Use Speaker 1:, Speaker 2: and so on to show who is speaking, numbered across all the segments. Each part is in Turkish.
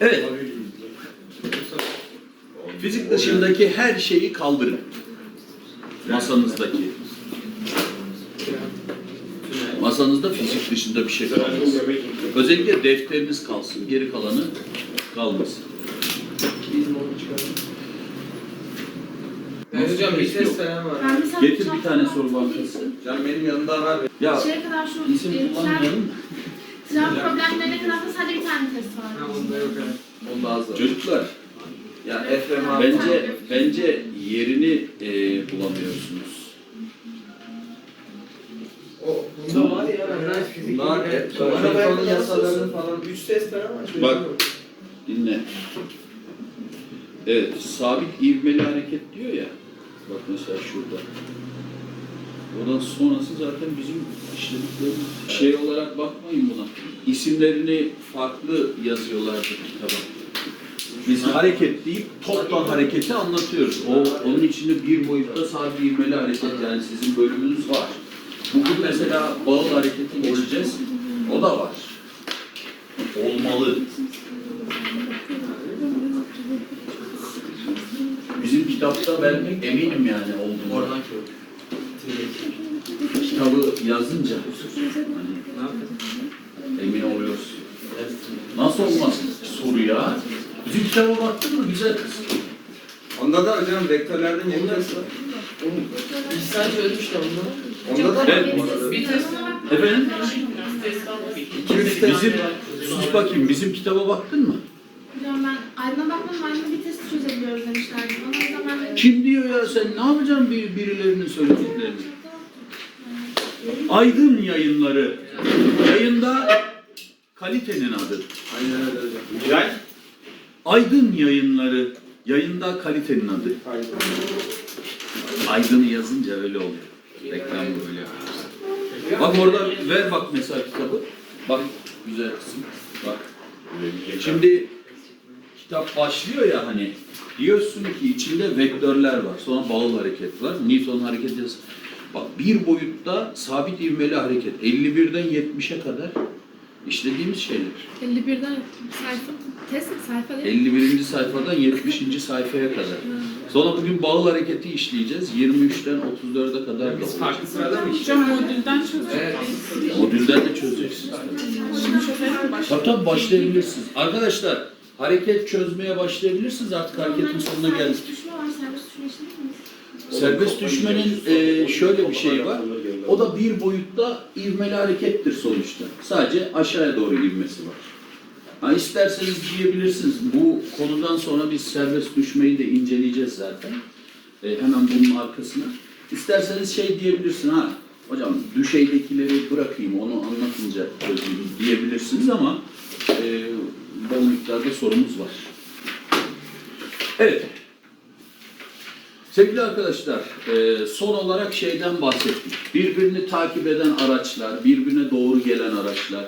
Speaker 1: Evet. Fizik dışındaki her şeyi kaldırın. Masanızdaki. Masanızda fizik dışında bir şey kalmasın. Özellikle defteriniz kalsın. Geri kalanı kalmasın.
Speaker 2: Hocam bir ses falan var.
Speaker 3: Ben mesela
Speaker 1: Getir bir tane soru
Speaker 3: var.
Speaker 1: bankası.
Speaker 2: Can benim yanımda var.
Speaker 1: Ya
Speaker 3: Şeye kadar şu
Speaker 1: isim
Speaker 3: e, tren, tren problemlerine kadar da sadece bir tane test var.
Speaker 2: Ha onda yok evet. Onda az var.
Speaker 1: Çocuklar
Speaker 2: Ya FM abi.
Speaker 1: bence bence yerini e, bulamıyorsunuz.
Speaker 2: O bunda var ya. Ben fizik. Var. Evet. Arabanın yasalarını falan. Üç falan var.
Speaker 1: Bak. Dinle. Evet, sabit ivmeli hareket diyor ya. Bak mesela şurada. Oradan sonrası zaten bizim işlediklerimiz. Şey olarak bakmayın buna. İsimlerini farklı yazıyorlardı kitaba. Biz hareket deyip toplam hareketi anlatıyoruz. O onun içinde bir boyutta sabit ivmeli hareket yani sizin bölümünüz var. Bugün mesela bağıl hareketi geçeceğiz. O da var. Olmalı. Bizim kitapta ben eminim yani olduğunu.
Speaker 2: Oradan.
Speaker 1: Kitabı yazınca
Speaker 2: Ne yapıyorsun?
Speaker 1: emin oluyorsun. Nasıl olmaz soru ya? Bizim kitaba baktın mı güzel kız.
Speaker 2: Onda da hocam vektörlerden yeni test var.
Speaker 4: İhsan çözmüş de onu.
Speaker 2: Onda da
Speaker 1: Evet.
Speaker 4: Bir test.
Speaker 1: Efendim?
Speaker 2: İki üç test
Speaker 1: Bizim, sus bakayım bizim kitaba baktın mı?
Speaker 3: Hocam ben aydına bakmadım, aydına bir test çözebiliyoruz demişlerdi. Bana o ben...
Speaker 1: Kim diyor ya sen ne yapacaksın bir, birilerinin söylediklerini? Aydın yayınları. Yayında kalitenin adı.
Speaker 2: Aynen öyle hocam.
Speaker 1: Aydın yayınları. Yayında kalitenin adı. Aydın'ı yazınca öyle oluyor. Reklam böyle yapıyoruz. Bak orada ver bak mesela kitabı. Bak güzel kısım. Bak. Şimdi kitap başlıyor ya hani diyorsun ki içinde vektörler var. Sonra bağıl hareket var. Newton hareket yasa. Bak bir boyutta sabit ivmeli hareket. 51'den 70'e kadar işlediğimiz şeyler.
Speaker 3: 51'den sayfa, test sayfa değil
Speaker 1: 51. sayfadan 70. sayfaya kadar. Sonra bugün bağıl hareketi işleyeceğiz. 23'ten 34'e kadar da
Speaker 2: Biz
Speaker 1: olacak.
Speaker 2: farklı sırada mı işliyoruz?
Speaker 4: Hocam modülden çözecek.
Speaker 2: Evet.
Speaker 1: Modülden de çözeceksiniz.
Speaker 4: Şimdi çözelim başlayalım.
Speaker 1: Tabii başlayabilirsiniz. Arkadaşlar hareket çözmeye başlayabilirsiniz. Artık hareketin sonuna geldik.
Speaker 3: Düşme var, muyuz?
Speaker 1: Serbest düşmenin e, şöyle bir şeyi var. O da bir boyutta ivmeli harekettir sonuçta. Sadece aşağıya doğru ivmesi var. Ha, isterseniz diyebilirsiniz. Bu konudan sonra biz serbest düşmeyi de inceleyeceğiz zaten. E, hemen bunun arkasına. İsterseniz şey diyebilirsin ha. Hocam düşeydekileri bırakayım onu anlatınca çözeyim diyebilirsiniz ama e, bol miktarda sorumuz var. Evet. Sevgili arkadaşlar, e, son olarak şeyden bahsettik. Birbirini takip eden araçlar, birbirine doğru gelen araçlar.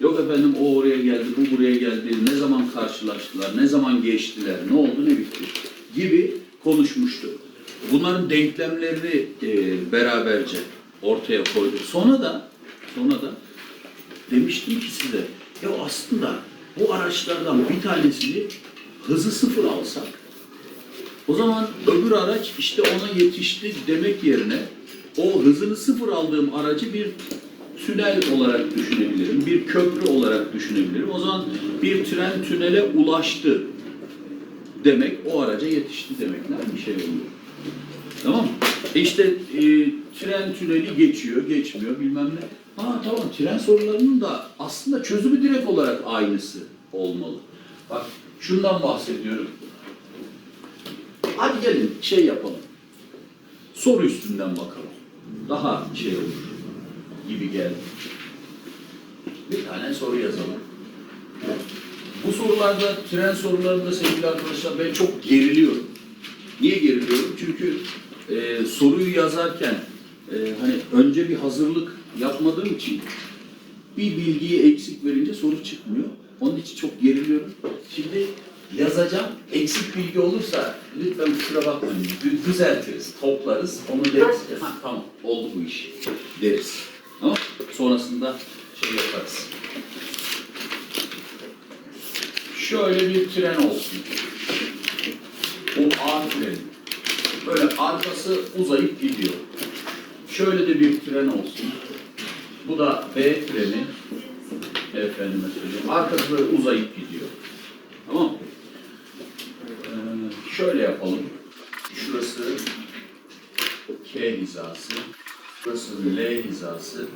Speaker 1: Yok efendim o oraya geldi, bu buraya geldi, ne zaman karşılaştılar, ne zaman geçtiler, ne oldu, ne bitti gibi konuşmuştuk. Bunların denklemlerini e, beraberce ortaya koyduk. Sonra da, sonra da demiştim ki size, ya aslında bu araçlardan bir tanesini hızı sıfır alsak, o zaman öbür araç işte ona yetişti demek yerine o hızını sıfır aldığım aracı bir tünel olarak düşünebilirim, bir köprü olarak düşünebilirim. O zaman bir tren tünele ulaştı demek, o araca yetişti demekler bir şey oluyor. Tamam mı? E işte e, tren tüneli geçiyor, geçmiyor bilmem ne. Ha tamam tren sorularının da aslında çözümü direkt olarak aynısı olmalı. Bak şundan bahsediyorum. Hadi gelin şey yapalım. Soru üstünden bakalım. Daha şey olur gibi geldi. Bir tane soru yazalım. Bu sorularda, tren sorularında sevgili arkadaşlar ben çok geriliyorum. Niye geriliyorum? Çünkü e, soruyu yazarken e, hani önce bir hazırlık yapmadığım için bir bilgiyi eksik verince soru çıkmıyor. Onun için çok geriliyorum. Şimdi yazacağım. Eksik bilgi olursa lütfen kusura bakmayın. Dü- Düzeltiriz, toplarız. Onu deriz. ki, Ha tamam oldu bu iş deriz. Ama sonrasında şey yaparız. şöyle bir tren olsun. Bu A treni. Böyle arkası uzayıp gidiyor. Şöyle de bir tren olsun. Bu da B treni. Efendime söyleyeyim. Arkası böyle uzayıp gidiyor. Tamam mı? Şöyle yapalım. Şurası K hizası. Şurası L hizası.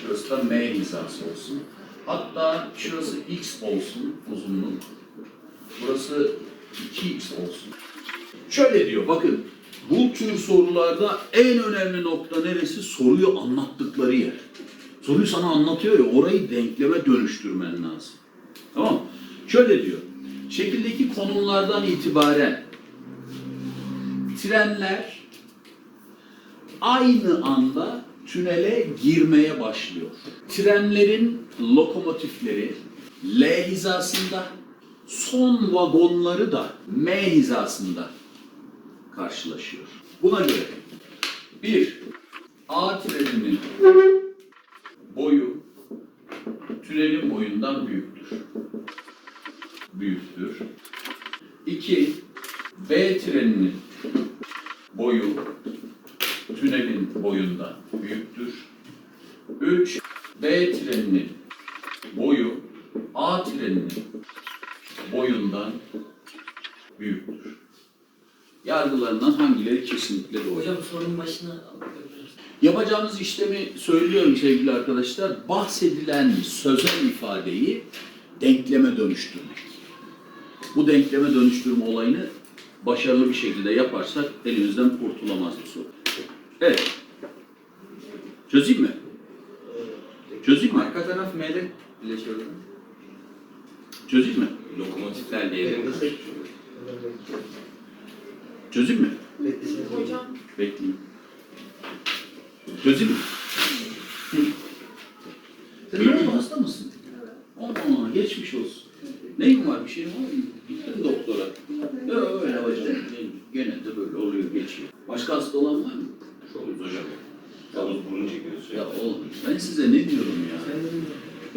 Speaker 1: Şurası da M hizası olsun. Hatta şurası X olsun uzunluk. Burası 2X olsun. Şöyle diyor bakın. Bu tür sorularda en önemli nokta neresi? Soruyu anlattıkları yer. Soruyu sana anlatıyor ya orayı denkleme dönüştürmen lazım. Tamam? Şöyle diyor. Şekildeki konumlardan itibaren trenler aynı anda tünele girmeye başlıyor. Trenlerin lokomotifleri L hizasında, son vagonları da M hizasında karşılaşıyor. Buna göre bir A treninin boyu tünelin boyundan büyüktür. Büyüktür. İki, B treninin boyu tünelin boyundan büyüktür. 3. B treninin boyu A treninin boyundan büyüktür. Yargılarından hangileri kesinlikle doğru?
Speaker 2: Hocam sorunun başına.
Speaker 1: Yapacağımız işlemi söylüyorum sevgili arkadaşlar. Bahsedilen sözel ifadeyi denkleme dönüştürmek. Bu denkleme dönüştürme olayını başarılı bir şekilde yaparsak elimizden kurtulamaz bu soru. Evet. Çözeyim mi? Çözeyim mi?
Speaker 2: Arka taraf M'de birleşiyor.
Speaker 1: Çözeyim mi?
Speaker 5: Lokomotifler diyelim.
Speaker 1: Çözeyim mi?
Speaker 4: Hocam
Speaker 1: Bekleyin. Çözeyim mi? Hı. Sen ne oldu hasta mısın? Aa, geçmiş olsun. Neyin var bir şeyin var mı? Gittin doktora. Yok öyle hocam. Gene de böyle oluyor geçiyor. Başka hasta olan var mı?
Speaker 5: Çoluk hocam. Yavuz burnu çekiyorsun.
Speaker 1: Ya oğlum ben size ne diyorum ya?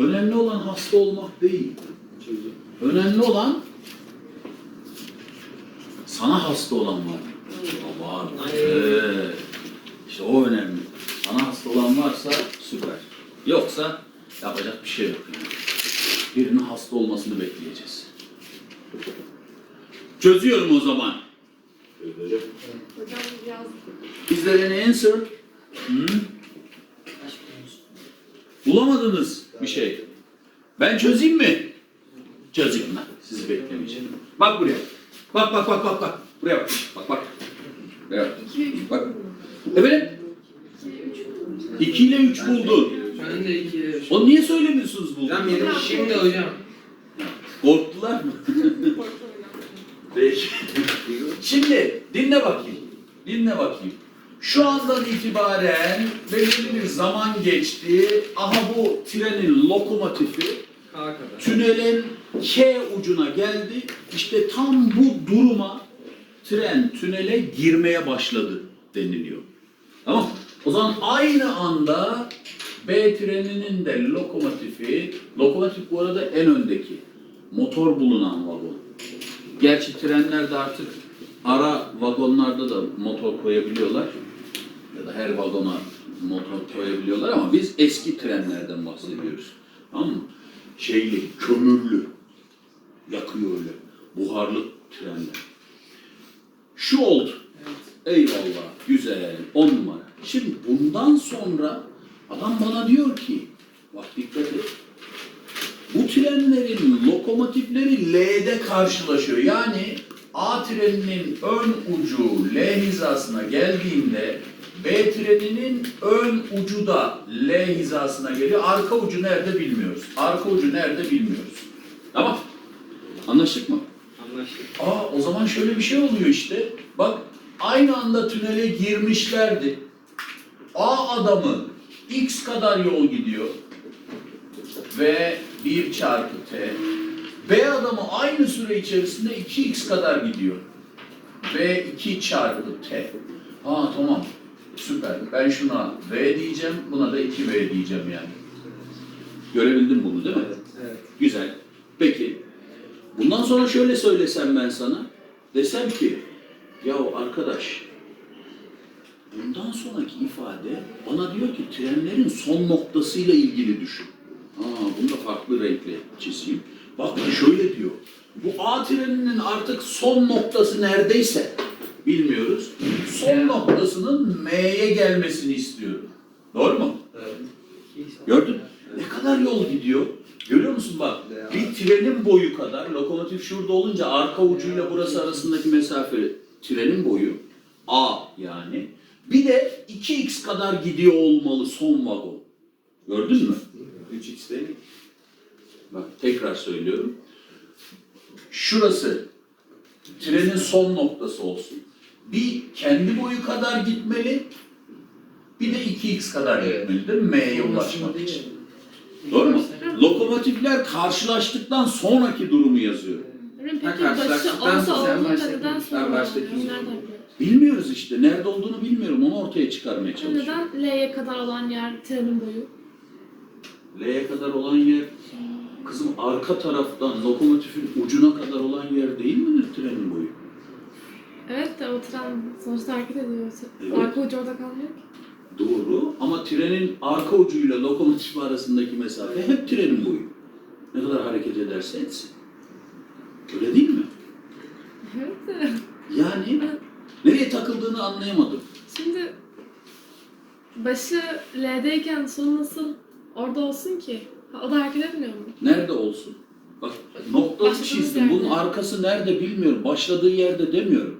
Speaker 1: Önemli olan hasta olmak değil. Önemli olan sana hasta olan var mı? Var. Evet. İşte o önemli. Sana hasta olan varsa süper. Yoksa yapacak bir şey yok yani. Birinin hasta olmasını bekleyeceğiz. Çözüyorum o zaman.
Speaker 5: Hocam.
Speaker 4: hocam yaz.
Speaker 1: Is there an answer? Hmm? Bulamadınız bir şey. Ben çözeyim mi? Çözeyim lan. Sizi beklemeyeceğim. Bak buraya. Bak bak bak bak bak. Buraya bak. Bak bak. Buraya bak.
Speaker 4: 2 ve 3
Speaker 1: Bak. Efendim? 2 ile 3 buldun.
Speaker 2: De iki.
Speaker 1: O niye söylemiyorsunuz buldun?
Speaker 2: Hocam benim şimdi hocam.
Speaker 1: Korktular mı? Peki. Şimdi dinle bakayım. Dinle bakayım. Şu andan itibaren belirli bir zaman geçti. Aha bu trenin lokomotifi tünelin K ucuna geldi. İşte tam bu duruma tren tünele girmeye başladı deniliyor. Tamam O zaman aynı anda B treninin de lokomotifi, lokomotif bu arada en öndeki, motor bulunan vagon. Gerçi trenlerde artık ara vagonlarda da motor koyabiliyorlar. Ya da her vagona motor koyabiliyorlar ama biz eski trenlerden bahsediyoruz. Tamam mı? Şeyli, kömürlü, yakıyor öyle, buharlı trenler. Şu oldu. Eyvallah, güzel, on numara. Şimdi bundan sonra adam bana diyor ki, bak dikkat et. Bu trenlerin lokomotifleri L'de karşılaşıyor. Yani A treninin ön ucu L hizasına geldiğinde B treninin ön ucu da L hizasına geliyor. Arka ucu nerede bilmiyoruz. Arka ucu nerede bilmiyoruz. Tamam. Anlaştık mı?
Speaker 2: Anlaştık.
Speaker 1: Aa o zaman şöyle bir şey oluyor işte. Bak aynı anda tünele girmişlerdi. A adamı X kadar yol gidiyor. Ve 1 çarpı T. B adamı aynı süre içerisinde 2X kadar gidiyor. V 2 çarpı T. Ha tamam. Süper. Ben şuna V diyeceğim, buna da 2V diyeceğim yani. Görebildin bunu değil mi?
Speaker 2: Evet.
Speaker 1: Güzel. Peki. Bundan sonra şöyle söylesem ben sana. Desem ki ya arkadaş bundan sonraki ifade bana diyor ki trenlerin son noktasıyla ilgili düşün. Aa, bunu da farklı renkle çizeyim. Bak şöyle diyor. Bu A treninin artık son noktası neredeyse bilmiyoruz. Son noktasının M'ye gelmesini istiyorum. Doğru mu?
Speaker 2: Evet.
Speaker 1: Gördün? Ne kadar yol gidiyor? Görüyor musun bak? Bir trenin boyu kadar, lokomotif şurada olunca arka ucuyla burası arasındaki mesafe trenin boyu A yani. Bir de 2x kadar gidiyor olmalı son vagon. Gördün mü? 3x değil mi? Bak tekrar söylüyorum. Şurası trenin son noktası olsun. Bir kendi boyu kadar gitmeli, bir de 2x kadar gitmeli değil mi? M'ye ulaşmak için. Doğru mu? Lokomotifler karşılaştıktan sonraki durumu yazıyor.
Speaker 3: Peki
Speaker 2: Ha,
Speaker 3: başı
Speaker 2: karşılaştıktan
Speaker 3: olsa
Speaker 2: ben
Speaker 3: sonra
Speaker 1: Bilmiyoruz işte. Nerede olduğunu bilmiyorum. Onu ortaya çıkarmaya çalışıyorum.
Speaker 3: Neden L'ye kadar olan yer trenin boyu?
Speaker 1: L'ye kadar olan yer, kızım arka taraftan lokomotifin ucuna kadar olan yer değil midir trenin boyu?
Speaker 3: Evet de o tren sonuçta hareket ediyor.
Speaker 1: Evet.
Speaker 3: Arka ucu orada kalmıyor ki.
Speaker 1: Doğru ama trenin arka ucuyla lokomotif arasındaki mesafe hep trenin boyu. Ne kadar hareket ederse etsin. Öyle değil mi?
Speaker 3: Evet.
Speaker 1: Yani nereye takıldığını anlayamadım.
Speaker 3: Şimdi başı L'deyken sonu nasıl orada olsun ki? Ha, O da hareket etmiyor mu?
Speaker 1: Nerede olsun? Bak noktalı
Speaker 3: Başladığımız
Speaker 1: çizdim. Bunun arkası nerede bilmiyorum. Başladığı yerde demiyorum.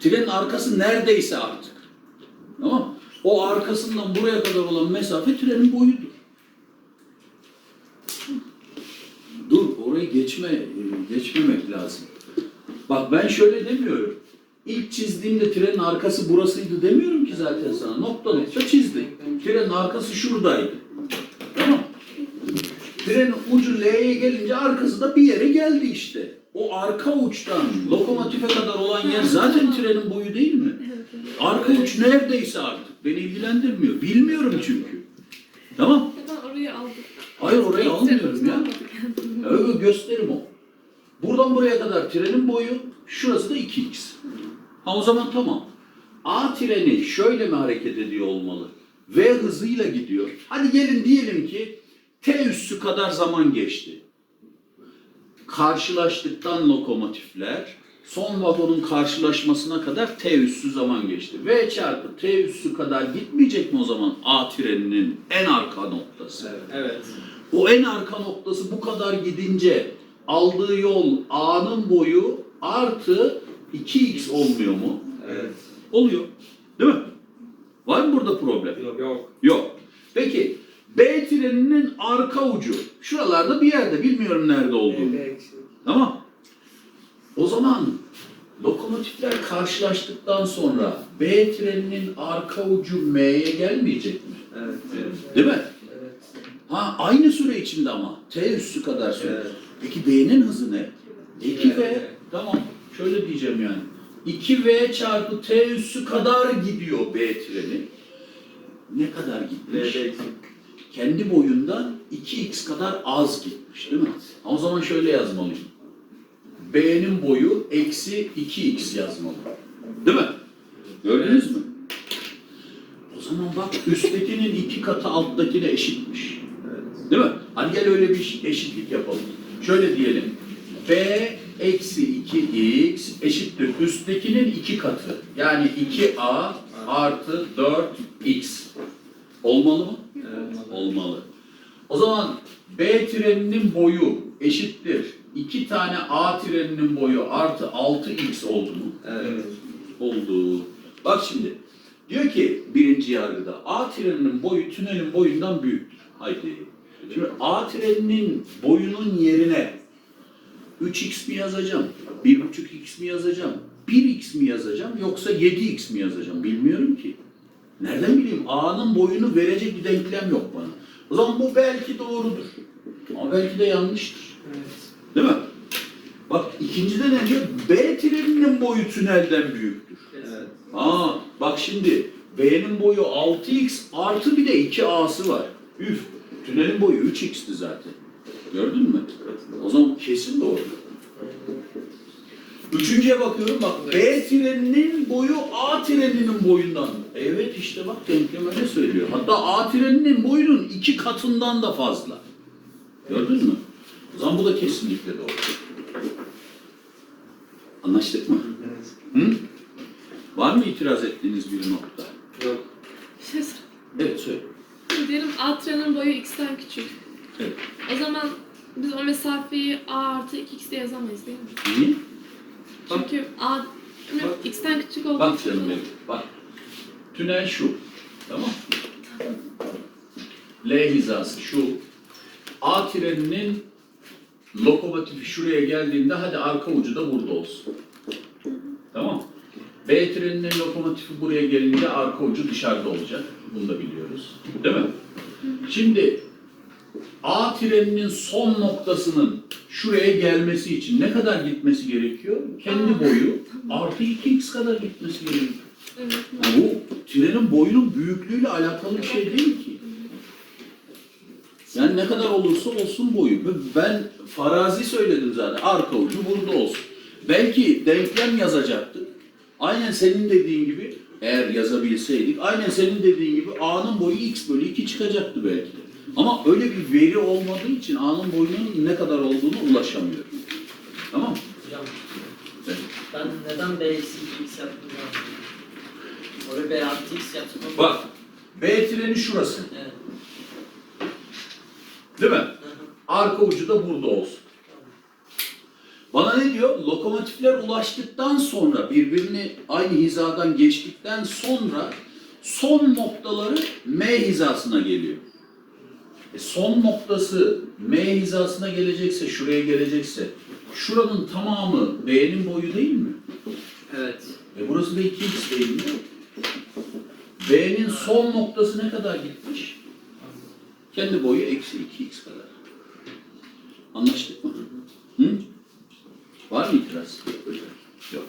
Speaker 1: Trenin arkası neredeyse artık. Tamam mı? O arkasından buraya kadar olan mesafe trenin boyudur. Dur orayı geçme, e, geçmemek lazım. Bak ben şöyle demiyorum. İlk çizdiğimde trenin arkası burasıydı demiyorum ki zaten sana. Nokta nokta çizdim. Trenin arkası şuradaydı. Tamam Trenin ucu L'ye gelince arkası da bir yere geldi işte. O arka uçtan lokomotife kadar olan yer zaten trenin boyu değil mi? Arka uç neredeyse artık. Beni ilgilendirmiyor. Bilmiyorum çünkü. Tamam. Hayır orayı almıyorum ya. Öyle gösterim o. Buradan buraya kadar trenin boyu, şurası da 2x. Ha o zaman tamam. A treni şöyle mi hareket ediyor olmalı? V hızıyla gidiyor. Hadi gelin diyelim ki T üssü kadar zaman geçti. Karşılaştıktan lokomotifler son vagonun karşılaşmasına kadar T üssü zaman geçti. V çarpı T üssü kadar gitmeyecek mi o zaman A treninin en arka noktası?
Speaker 2: Evet.
Speaker 1: O en arka noktası bu kadar gidince aldığı yol A'nın boyu artı 2x olmuyor mu?
Speaker 2: Evet.
Speaker 1: Oluyor. Değil mi? Var mı burada problem?
Speaker 2: Yok. Yok.
Speaker 1: Yok. Peki B treninin arka ucu. Şuralarda bir yerde bilmiyorum nerede olduğunu. Tamam. O zaman lokomotifler karşılaştıktan sonra B treninin arka ucu M'ye gelmeyecek mi?
Speaker 2: Evet. Evet.
Speaker 1: Değil mi?
Speaker 2: Evet.
Speaker 1: Ha aynı süre içinde ama. T üssü kadar süre.
Speaker 2: Evet.
Speaker 1: Peki B'nin hızı ne? 2V.
Speaker 2: Evet.
Speaker 1: Tamam. Şöyle diyeceğim yani. 2V çarpı T üssü kadar gidiyor B treni. Ne kadar gitmiş?
Speaker 2: Eksik.
Speaker 1: Kendi boyundan 2x kadar az gitmiş değil mi? O zaman şöyle yazmalıyım. B'nin boyu eksi 2x yazmalı. Değil mi? Gördünüz mü? O zaman bak üsttekinin iki katı alttakine eşitmiş.
Speaker 2: Evet.
Speaker 1: Değil mi? Hadi gel öyle bir eşitlik yapalım. Şöyle diyelim. B eksi 2x eşittir. Üsttekinin iki katı. Yani 2a artı 4x. Olmalı mı?
Speaker 2: Evet.
Speaker 1: Olmalı. O zaman B treninin boyu eşittir. 2 tane A treninin boyu artı 6x oldu mu?
Speaker 2: Evet.
Speaker 1: Oldu. Bak şimdi. Diyor ki birinci yargıda A treninin boyu tünelin boyundan büyüktür. Haydi. Şimdi A treninin boyunun yerine 3x mi yazacağım? 1.5x mi yazacağım? 1x mi yazacağım? Yoksa 7x mi yazacağım? Bilmiyorum ki. Nereden bileyim? A'nın boyunu verecek bir denklem yok bana. O zaman bu belki doğrudur. Ama belki de yanlıştır.
Speaker 2: Evet.
Speaker 1: Değil mi? Bak ikincide ne diyor? B treninin boyu tünelden büyüktür.
Speaker 2: Evet.
Speaker 1: Aa bak şimdi B'nin boyu 6x artı bir de 2A'sı var. Üf tünelin boyu 3x'ti zaten. Gördün mü? O zaman kesin doğru. Üçüncüye bakıyorum bak B treninin boyu A treninin boyundan. Evet işte bak denklem öyle söylüyor. Hatta A treninin boyunun iki katından da fazla. Gördün mü? O zaman bu da kesinlikle doğru. Anlaştık mı?
Speaker 2: Evet.
Speaker 1: Hı? Var mı itiraz ettiğiniz bir nokta?
Speaker 2: Yok.
Speaker 3: Bir şey
Speaker 1: Evet söyle.
Speaker 3: Diyelim A trenin boyu x'ten küçük. O zaman biz o mesafeyi A artı 2x diye yazamayız değil mi?
Speaker 1: Niye?
Speaker 3: Çünkü A
Speaker 2: Bak.
Speaker 3: x'ten küçük olduğu
Speaker 1: Bak
Speaker 3: için
Speaker 1: canım benim. Bak. Tünel şu. Tamam. L hizası şu. A treninin lokomotifi şuraya geldiğinde hadi arka ucu da burada olsun. Tamam. B treninin lokomotifi buraya gelince arka ucu dışarıda olacak. Bunu da biliyoruz. Değil mi? Şimdi A treninin son noktasının şuraya gelmesi için ne kadar gitmesi gerekiyor? Kendi
Speaker 3: Aa,
Speaker 1: boyu artı 2x kadar gitmesi gerekiyor. Bu trenin boyunun büyüklüğüyle alakalı bir şey değil ki. Yani ne kadar olursa olsun boyu. Ben farazi söyledim zaten. Arka ucu burada olsun. Belki denklem yazacaktık. Aynen senin dediğin gibi eğer yazabilseydik aynen senin dediğin gibi A'nın boyu x bölü 2 çıkacaktı belki de. Ama öyle bir veri olmadığı için A'nın boyunun ne kadar olduğunu ulaşamıyorum. Tamam mı?
Speaker 6: Hocam
Speaker 1: Evet.
Speaker 6: ben neden B eksi 2x yaptım ya? Oraya B artı x yaptım.
Speaker 1: Bak B treni şurası.
Speaker 6: Evet.
Speaker 1: Değil mi? Arka ucu da burada olsun. Bana ne diyor? Lokomotifler ulaştıktan sonra birbirini aynı hizadan geçtikten sonra son noktaları M hizasına geliyor. E son noktası M hizasına gelecekse, şuraya gelecekse şuranın tamamı B'nin boyu değil mi?
Speaker 6: Evet.
Speaker 1: E burası da 2x değil mi? B'nin son noktası ne kadar gitmiş? Kendi boyu eksi 2x kadar. Anlaştık mı? Hı? Var mı itiraz? Yok.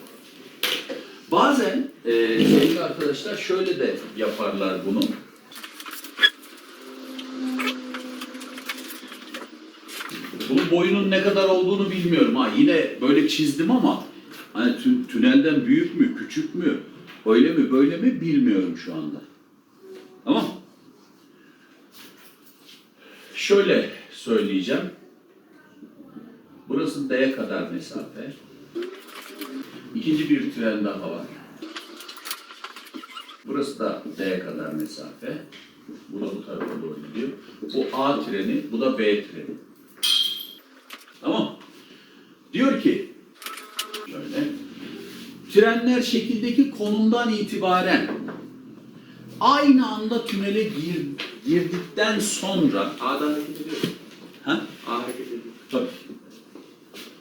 Speaker 1: Bazen e, sevgili arkadaşlar şöyle de yaparlar bunu. Bunun boyunun ne kadar olduğunu bilmiyorum ha. Yine böyle çizdim ama hani tü- tünelden büyük mü, küçük mü, öyle mi, böyle mi bilmiyorum şu anda. Tamam. Şöyle söyleyeceğim. Burası D'ye kadar mesafe. İkinci bir tren daha var. Burası da D'ye kadar mesafe. Bu da bu tarafa doğru gidiyor. Bu A treni, bu da B treni. Tamam. Diyor ki, şöyle, trenler şekildeki konumdan itibaren aynı anda tünele gir, girdikten sonra,
Speaker 2: A'dan hareket ediyor.
Speaker 1: ha?
Speaker 2: A hareket ediyor.
Speaker 1: Tabii.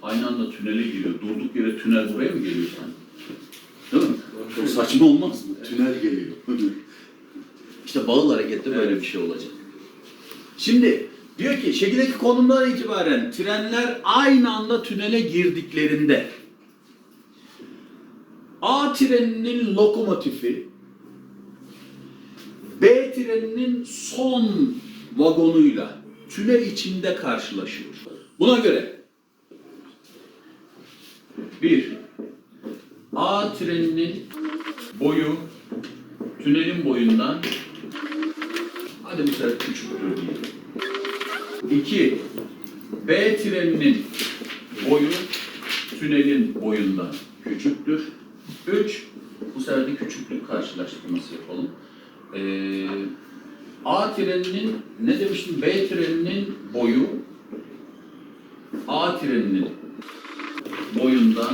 Speaker 1: Aynı anda tünele giriyor. Durduk yere tünel buraya mı geliyor sen? Değil mi? Çok saçma olmaz mı? Tünel geliyor. işte bağıl harekette böyle bir şey olacak. Şimdi diyor ki şekildeki konumdan itibaren trenler aynı anda tünele girdiklerinde A treninin lokomotifi B treninin son vagonuyla tünel içinde karşılaşıyor. Buna göre bir A treninin boyu tünelin boyundan hadi bu sefer küçüktür diyelim. İki B treninin boyu tünelin boyundan küçüktür. Üç bu sefer de küçüklük karşılaştırması yapalım. Ee, A treninin ne demiştim? B treninin boyu A treninin boyundan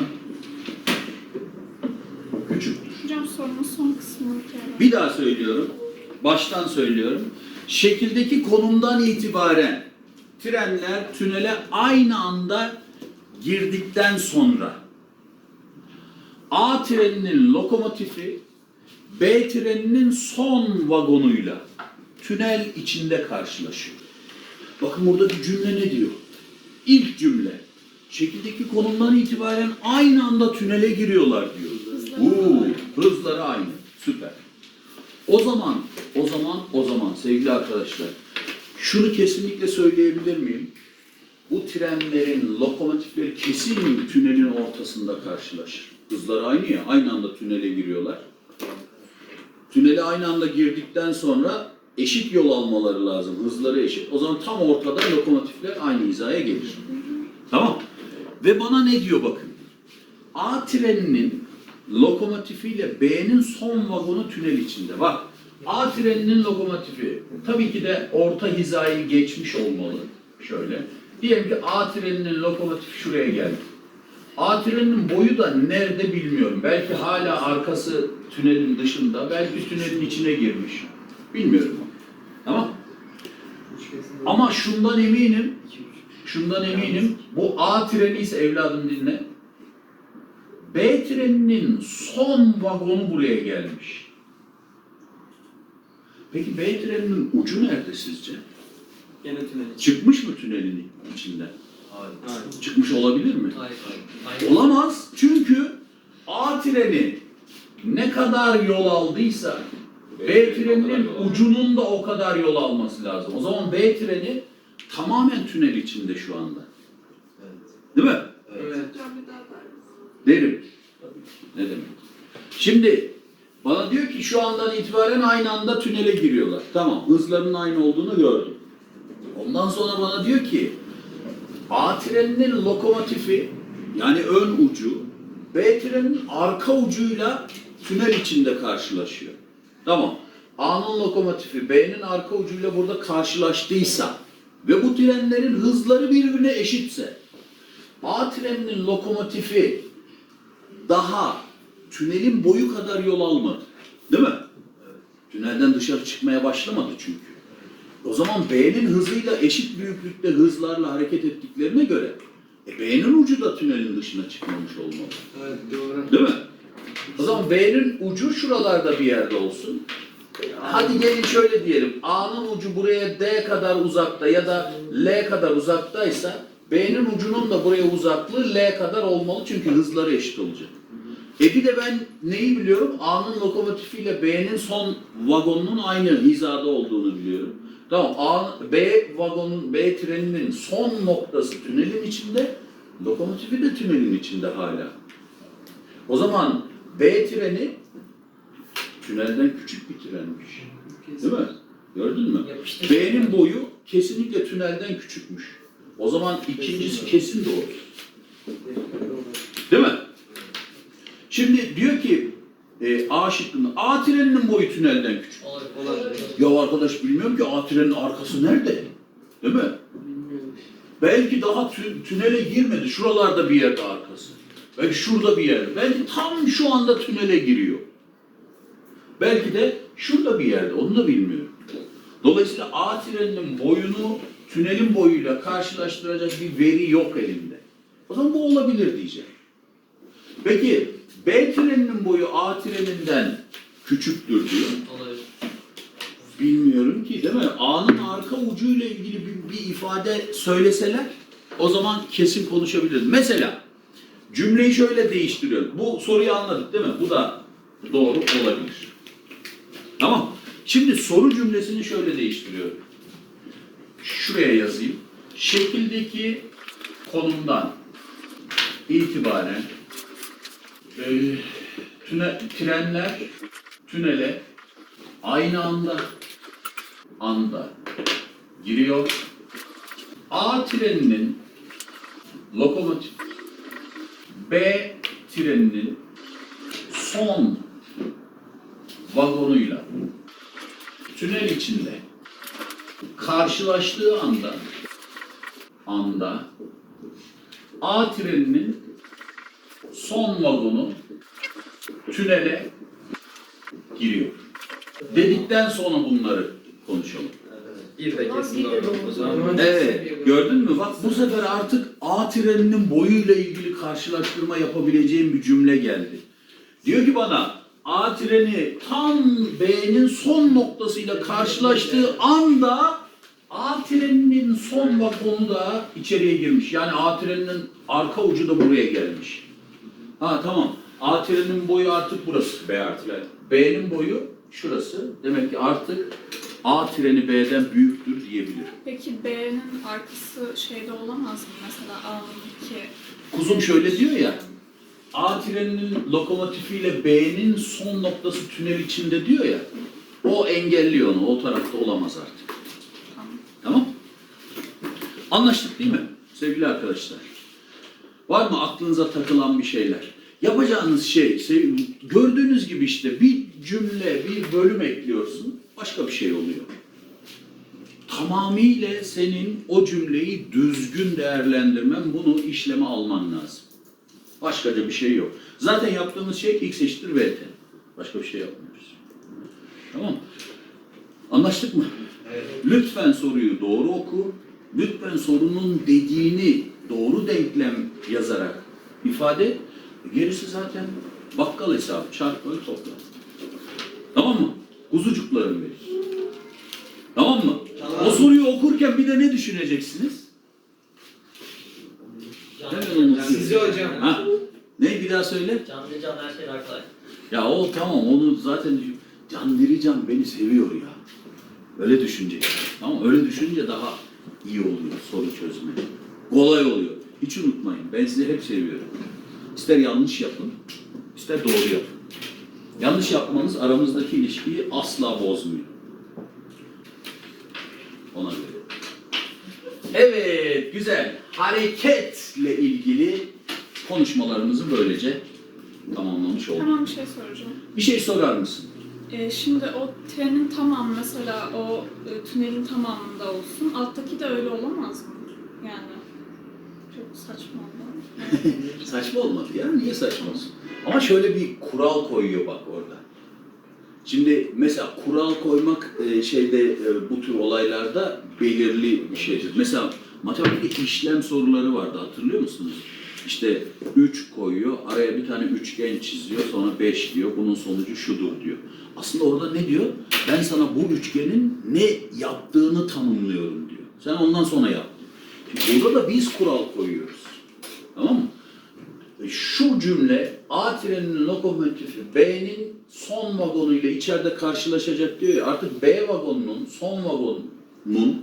Speaker 1: küçüktür.
Speaker 4: Hocam sorunun son kısmını.
Speaker 1: Bir daha söylüyorum. Baştan söylüyorum. Şekildeki konumdan itibaren trenler tünele aynı anda girdikten sonra A treninin lokomotifi B treninin son vagonuyla tünel içinde karşılaşıyor. Bakın burada bir cümle ne diyor? İlk cümle. Şekildeki konumdan itibaren aynı anda tünele giriyorlar diyor.
Speaker 3: Hızları
Speaker 1: Uuu, hızları aynı. Süper. O zaman, o zaman, o zaman sevgili arkadaşlar, şunu kesinlikle söyleyebilir miyim? bu trenlerin lokomotifleri kesin tünelin ortasında karşılaşır. Hızları aynı ya, aynı anda tünele giriyorlar. Tünele aynı anda girdikten sonra eşit yol almaları lazım, hızları eşit. O zaman tam ortada lokomotifler aynı hizaya gelir. Tamam. Ve bana ne diyor bakın. A treninin lokomotifiyle B'nin son vagonu tünel içinde. Bak A treninin lokomotifi tabii ki de orta hizayı geçmiş olmalı. Şöyle. Diyelim ki A treninin lokomotifi şuraya geldi. A treninin boyu da nerede bilmiyorum. Belki hala arkası tünelin dışında, belki tünelin içine girmiş. Bilmiyorum. Tamam. Ama şundan eminim, şundan eminim. Bu A treni ise evladım dinle. B treninin son vagonu buraya gelmiş. Peki B treninin ucu nerede sizce?
Speaker 6: Gene tünel için.
Speaker 1: Çıkmış mı tünelin içinden?
Speaker 6: Hayır.
Speaker 1: Çıkmış olabilir mi?
Speaker 6: Hayır. Hayır.
Speaker 1: Olamaz çünkü A treni ne kadar yol aldıysa B treninin ucunun da o kadar yol alması lazım. O zaman B treni tamamen tünel içinde şu anda. Değil mi?
Speaker 2: Evet.
Speaker 1: Derim. Ne demek? Şimdi bana diyor ki şu andan itibaren aynı anda tünele giriyorlar. Tamam hızlarının aynı olduğunu gördüm. Ondan sonra bana diyor ki A treninin lokomotifi yani ön ucu B trenin arka ucuyla tünel içinde karşılaşıyor. Tamam. A'nın lokomotifi B'nin arka ucuyla burada karşılaştıysa ve bu trenlerin hızları birbirine eşitse A treninin lokomotifi daha tünelin boyu kadar yol almadı. Değil mi? Tünelden dışarı çıkmaya başlamadı çünkü. O zaman B'nin hızıyla eşit büyüklükte hızlarla hareket ettiklerine göre e, B'nin ucu da tünelin dışına çıkmamış olmalı.
Speaker 2: Evet doğru.
Speaker 1: Değil mi? O zaman B'nin ucu şuralarda bir yerde olsun. Hadi gelin şöyle diyelim. A'nın ucu buraya D kadar uzakta ya da L kadar uzaktaysa B'nin ucunun da buraya uzaklığı L kadar olmalı çünkü hızları eşit olacak. E bir de ben neyi biliyorum? A'nın lokomotifiyle B'nin son vagonunun aynı hizada olduğunu biliyorum. Tamam A, B vagonun, B treninin son noktası tünelin içinde, lokomotifi de tünelin içinde hala. O zaman B treni tünelden küçük bir trenmiş. Değil mi? Gördün mü? B'nin boyu kesinlikle tünelden küçükmüş. O zaman ikincisi kesin doğru. Şimdi diyor ki e, A şıkkında A treninin boyu tünelden küçük.
Speaker 6: Olabilir.
Speaker 1: Ya arkadaş bilmiyorum ki A trenin arkası nerede? Değil mi?
Speaker 2: Bilmiyorum.
Speaker 1: Belki daha tü- tünele girmedi. Şuralarda bir yerde arkası. Belki şurada bir yerde. Belki tam şu anda tünele giriyor. Belki de şurada bir yerde. Onu da bilmiyorum. Dolayısıyla A treninin boyunu tünelin boyuyla karşılaştıracak bir veri yok elimde. O zaman bu olabilir diyeceğim. Peki B treninin boyu A treninden küçüktür diyor.
Speaker 6: Olabilir.
Speaker 1: Bilmiyorum ki değil mi? A'nın arka ucuyla ilgili bir, bir ifade söyleseler o zaman kesin konuşabiliriz. Mesela cümleyi şöyle değiştiriyorum. Bu soruyu anladık değil mi? Bu da doğru olabilir. Tamam. Şimdi soru cümlesini şöyle değiştiriyorum. Şuraya yazayım. Şekildeki konumdan itibaren e, tüne, trenler tünele aynı anda anda giriyor. A treninin lokomotif B treninin son vagonuyla tünel içinde karşılaştığı anda anda A treninin son vagonu tünele giriyor. Dedikten sonra bunları konuşalım.
Speaker 6: Bir de kesin doğru. O zaman
Speaker 2: Zaman
Speaker 1: Evet, gördün mü? Bak bu sefer artık A treninin boyuyla ilgili karşılaştırma yapabileceğim bir cümle geldi. Diyor ki bana A treni tam B'nin son noktasıyla karşılaştığı anda A treninin son vagonu da içeriye girmiş. Yani A treninin arka ucu da buraya gelmiş. Ha tamam. A trenin boyu artık burası B artı. B'nin boyu şurası. Demek ki artık A treni B'den büyüktür diyebilirim.
Speaker 4: Peki B'nin arkası şeyde olamaz mı? Mesela A'nın iki...
Speaker 1: Kuzum şöyle diyor ya, A treninin lokomotifiyle B'nin son noktası tünel içinde diyor ya, o engelliyor onu, o tarafta olamaz artık.
Speaker 4: Tamam.
Speaker 1: Tamam? Anlaştık değil mi sevgili arkadaşlar? Var mı aklınıza takılan bir şeyler? Yapacağınız şey, sev- gördüğünüz gibi işte bir cümle, bir bölüm ekliyorsun, başka bir şey oluyor. Tamamıyla senin o cümleyi düzgün değerlendirmen, bunu işleme alman lazım. Başkaca bir şey yok. Zaten yaptığımız şey x eşittir vt. Başka bir şey yapmıyoruz. Tamam? Anlaştık mı?
Speaker 2: Evet.
Speaker 1: Lütfen soruyu doğru oku. Lütfen sorunun dediğini doğru denklem yazarak ifade. Gerisi zaten bakkal hesabı. Çarp böl topla. Tamam mı? Kuzucuklarım benim. Tamam mı?
Speaker 2: Tamam.
Speaker 1: O soruyu okurken bir de ne düşüneceksiniz?
Speaker 2: Sizi hocam.
Speaker 1: Ha? Ne bir daha söyle?
Speaker 6: Can ve can her şey kolay.
Speaker 1: Ya o tamam onu zaten Can Dirican beni seviyor ya. Öyle düşünecek. Tamam öyle düşününce daha iyi oluyor soru çözme. Kolay oluyor. Hiç unutmayın. Ben sizi hep seviyorum. İster yanlış yapın, ister doğru yapın. Yanlış yapmanız aramızdaki ilişkiyi asla bozmuyor. Ona göre. Evet, güzel. Hareketle ilgili konuşmalarımızı böylece tamamlamış olduk.
Speaker 4: Tamam bir şey soracağım.
Speaker 1: Bir şey sorar mısın?
Speaker 4: Ee, şimdi o trenin tamamı mesela o e, tünelin tamamında olsun. Alttaki de öyle olamaz mı? Yani saçma oldu.
Speaker 1: Saçma olmadı ya. Niye saçma olsun? Ama şöyle bir kural koyuyor bak orada. Şimdi mesela kural koymak e, şeyde e, bu tür olaylarda belirli bir şeydir. Mesela matematik işlem soruları vardı hatırlıyor musunuz? İşte 3 koyuyor, araya bir tane üçgen çiziyor, sonra 5 diyor, bunun sonucu şudur diyor. Aslında orada ne diyor? Ben sana bu üçgenin ne yaptığını tanımlıyorum diyor. Sen ondan sonra yap burada da biz kural koyuyoruz. Tamam mı? E, Şu cümle A treninin lokomotifi B'nin son vagonuyla içeride karşılaşacak diyor ya artık B vagonunun son vagonunun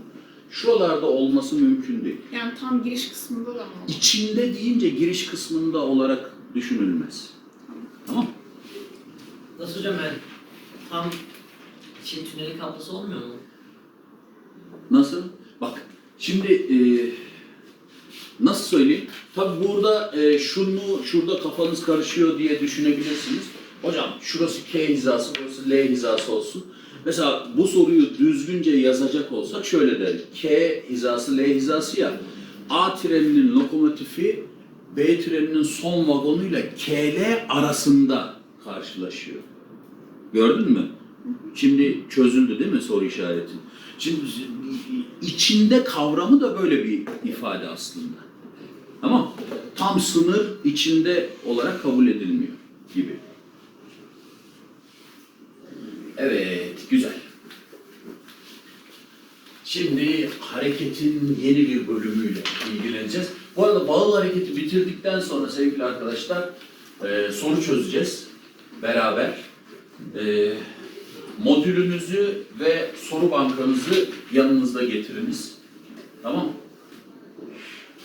Speaker 1: şuralarda olması mümkün değil.
Speaker 4: Yani tam giriş kısmında da mı?
Speaker 1: İçinde deyince giriş kısmında olarak düşünülmez. Tamam
Speaker 6: Nasıl hocam ben tam şey tüneli kaplası olmuyor mu?
Speaker 1: Nasıl? Bak şimdi e, nasıl söyleyeyim? Tabi burada e, şunu şurada kafanız karışıyor diye düşünebilirsiniz. Hocam şurası K hizası, burası L hizası olsun. Mesela bu soruyu düzgünce yazacak olsak şöyle derim. K hizası, L hizası ya. A treninin lokomotifi B treninin son vagonuyla KL arasında karşılaşıyor. Gördün mü? Şimdi çözüldü değil mi soru işareti? İçinde kavramı da böyle bir ifade aslında. Tamam? Tam sınır içinde olarak kabul edilmiyor gibi. Evet, güzel. Şimdi hareketin yeni bir bölümüyle ilgileneceğiz. Bu arada bağıl hareketi bitirdikten sonra sevgili arkadaşlar e, soru çözeceğiz beraber. E, modülünüzü ve soru bankanızı yanınızda getiriniz. Tamam mı?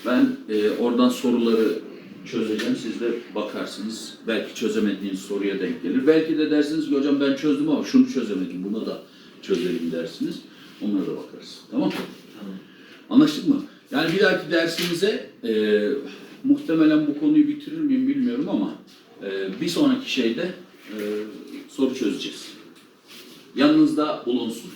Speaker 1: Ben e, oradan soruları çözeceğim. Siz de bakarsınız. Belki çözemediğiniz soruya denk gelir. Belki de dersiniz ki hocam ben çözdüm ama şunu çözemedim. Bunu da çözelim dersiniz. Onlara da bakarız. Tamam mı?
Speaker 6: Tamam.
Speaker 1: Anlaştık mı? Yani bir dahaki dersimize e, muhtemelen bu konuyu bitirir miyim bilmiyorum ama e, bir sonraki şeyde e, soru çözeceğiz. Yanınızda bulunsun.